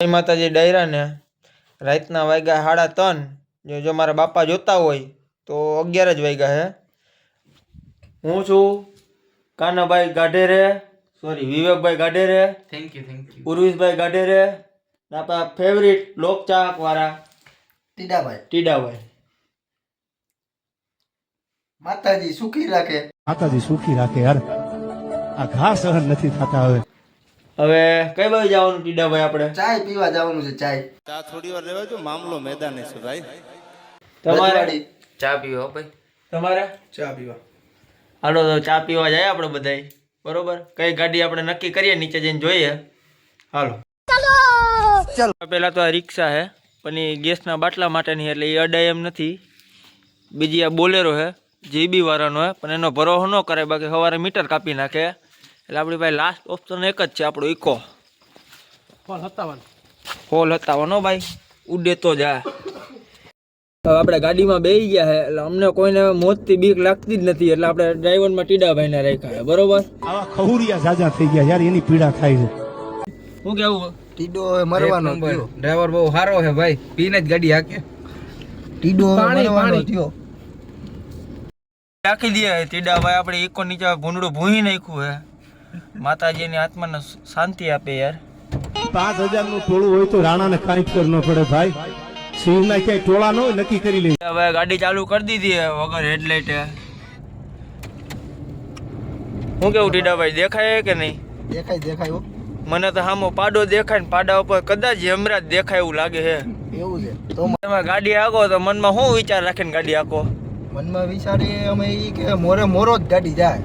જય માતાજી ડાયરાને રાતના વાગ્યા સાડા ત્રણ. જો જો મારા બાપા જોતા હોય તો અગિયાર જ વાગ્યા હે. હું છું Kanabhai ગાઢેરે sorry Vivekbhai ગાઢેરે thank you thank you Urvishbhai ગાઢેરે આપણા ફેવરિટ લોકચાહક વાળા ટીડાભાઈ. ટીડાભાઈ. માતાજી સુખી રાખે. માતાજી સુખી રાખે યાર. આ ઘા સહન નથી થતા હવે. હવે કઈ બાજુ જવાનું ટીડાભાઈ આપણે? ચાય પીવા જવાનું છે ચાય. ચા થોડી વાર રહેવા જો મામલો મેદાને છે ભાઈ. તમારે? ચા પીવો ભાઈ. તમારે? ચા પીવા. હાલો તો ચા પીવા જાય આપણે બધાય. બરોબર? કઈ ગાડી આપણે નક્કી કરીએ નીચે જઈને જોઈએ. હાલો. ચાલો. પહેલાં તો આ રિક્ષા હે પણ એ ગેસના બાટલા માટેની એટલે એ અડાય એમ નથી. બીજી આ બોલેરો હે જીબી વાળાનો હે પણ એનો ભરોહો ન કરે બાકી સવારે મીટર કાપી નાખે. એટલે આપણી ભાઈ લાસ્ટ ઓપ્શન એક જ છે આપણો ઇકો ફોલ હતાવાનો ભાઈ ઉડે તો જા. હવે આપણે ગાડીમાં બેસી ગયા છે એટલે અમને કોઈને મોતથી બીક લાગતી જ નથી એટલે આપણે ડ્રાઈવરમાં ટીડાભાઈને રાખ્યા છે બરોબર? આવા ખહુરિયા જાજા થઈ ગયા યાર એની પીડા થાય છે. હું કેવું? ટીડો મરવાનો થયો. ડ્રાઈવર બહુ સારો છે ભાઈ પીને જ ગાડી હાકે. ટીડો મરવાનો થયો. રાખી દે ટીડાભાઈ આપણે ઇકો નીચે ભૂંડું ભૂંઈ નાખ્યું હે. માતાજીની આત્માને શાંતિ આપે યાર. પાંચ હજારનું ટોળું હોય તો રાણાને કાંઈ ફેર ન પડે ભાઈ. સિંહના ક્યાંય ટોળા ન હોય નક્કી કરી લે હવે ગાડી ચાલુ કરી દીધી વગર હેડલાઇટ. હું કેવું ટીડાભાઈ દેખાય કે નહીં? દેખાય દેખાય મને તો હામો પાડો દેખાય ને પાડા ઉપર કદાચ હમણાં જ દેખાય એવું લાગે છે એવું છે. તો તમે ગાડી આગો તો મનમાં શું વિચાર રાખીને ગાડી હાકો? મનમાં વિચારીએ અમે એ કે મોરે મોરો જ ગાડી જાય.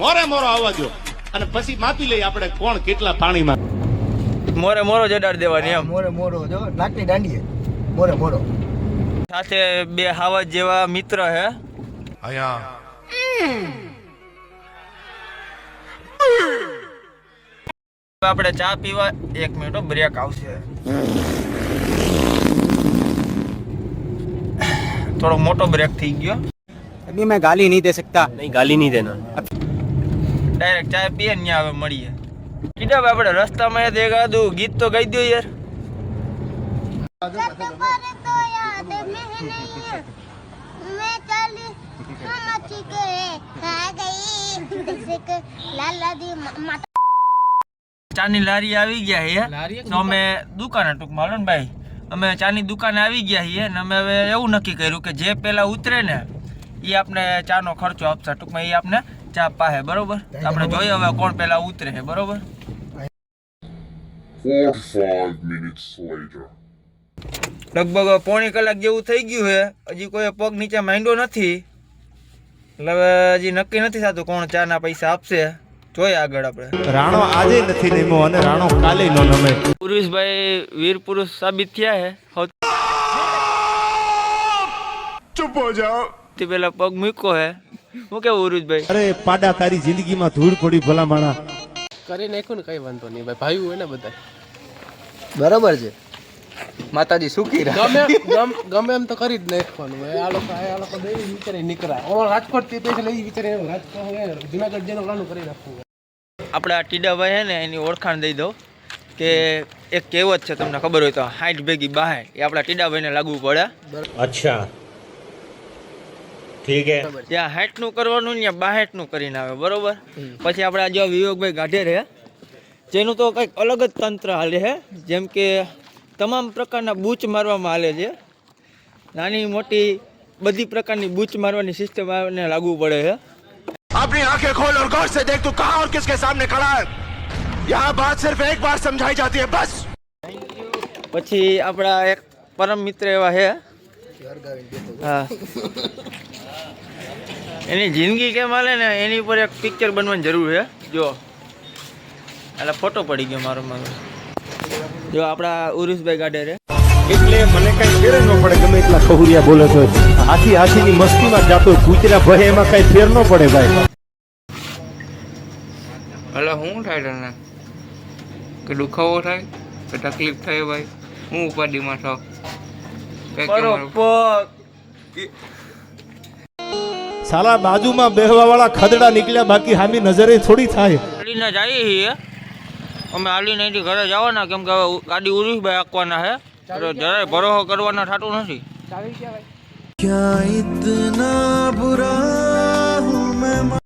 મોરે મોરો આવવા દો અને પછી માપી લઈએ આપણે કોણ કેટલા પાણીમાં મોરે મોરો જડાડ દેવાની એમ મોરે મોરો જો નાકની દાંડીએ મોરે મોરો સાથે બે હાવજ જેવા મિત્ર હે આપણે ચા પીવા એક મિનિટ બ્રેક આવશે થોડો મોટો બ્રેક થઈ ગયો अभी मैं गाली नहीं दे सकता नहीं गाली नहीं देना ડાયરેક્ટ ચા પીએ ને ત્યાં હવે મળીએ. કીધા આપણે રસ્તામાં એક આદું ગીત તો ગાઈ. દો યાર ચાની લારી આવી ગયા હે. અમે દુકાને ટૂંકમાં ને ભાઈ. અમે ચાની દુકાને આવી ગયા છીએ અને અમે હવે એવું નક્કી કર્યું કે જે પેલા ઉતરે ને એ આપણે ચાનો ખર્ચો આપશે. ટૂંકમાં એ આપણે ચા પાહે બરોબર? આપણે જોઈએ હવે કોણ પેલા ઉતરે છે બરોબર? Four five minutes later. લગભગ પોણી કલાક જેવું થઈ ગયું છે. હજી કોઈ પગ નીચે માંડ્યો નથી. એટલે હવે હજી નક્કી નથી થતું કોણ ચા ના પૈસા આપશે. જોઈએ આગળ આપણે. રાણો આજે નથી નમ્યો અને રાણો કાલે નો નમે. પુરુષભાઈ વીર પુરુષ સાબિત થયા છે. ચૂપ હો જાઓ. તે પેલા પગ મૂક્યો હે હું કેવું ઉરુજભાઈ? અરે પાડા તારી જિંદગીમાં ધૂળ પડી ભલા માણા કરી નાખ્યું ને કઈ વાંધો નહીં ભાઈ. ભાઈ હોય ને બધા બરાબર છે? માતાજી સુખી રહે. ગમે ગમે એમ તો કરી જ નાખવાનું. આ લોકો આ લોકો બે વિચારે નીકળ્યા. ઓલો રાજકોટથી પૈસા લઈ વિચારે રાજકોટ જુનાગઢ જેનું ઓલાનું કરી નાખવું. આપણે આ ટીડાભાઈ છે ને એની ઓળખાણ દઈ દઉં કે એક કહેવત છે તમને ખબર હોય તો હાઈટ ભેગી બહાર એ આપણા ટીડાભાઈને લાગુ પડે. અચ્છા. ઠીક હે. ત્યાં હાઈટનું કરવાનું ને બાહેટનું કરીને આવે બરોબર? પછી આપણે આજે વિવેકભાઈ ગાઢે રહે જેનું તો કંઈક અલગ જ તંત્ર હાલે છે જેમ કે તમામ પ્રકારના બૂચ મારવામાં હાલે છે. નાની મોટી બધી પ્રકારની બૂચ મારવાની સિસ્ટમ આને લાગુ પડે છે આપણી આંખે ખોલ ઓર ગૌર સે દેખ તું કહા ઓર કિસકે સામને ખડા હે. યહ બાત સિર્ફ એક બાર સમજાઈ જાતી હે બસ. પછી આપણા એક પરમ મિત્ર એવા છે. હા. એની જિંદગી કેમ હાલે ને એની ઉપર એક પિક્ચર બનવાની જરૂર છે. જો. એટલે ફોટો પડી ગયો મારો મારો જો આપણા ઉરુષભાઈ ગાડે રે. એટલે મને કઈ ફેર ન પડે ગમે એટલા ખહુરિયા બોલે તો હાથી હાથીની મસ્તીમાં જાતો કૂતરા ભય એમાં કઈ ફેર ન પડે ભાઈ. એટલે શું થાય તને? કે દુખાવો થાય? કે તકલીફ થાય ભાઈ? હું ઉપાધિમાં થાવ. પગ સાલા બાજુમાં બેહવાવાળા ખદડા નીકળ્યા બાકી હામી નજરે થોડી થાય. હાલીને જઈએ છીએ. અમે હાલી અહીંથી ઘરે જવાના કેમ કે હવે ગાડી ઉરીભાઈ આંકવાના હે એટલે જરાય ભરોસો કરવાના થતું નથી. ક્યાં ઇતના બુરા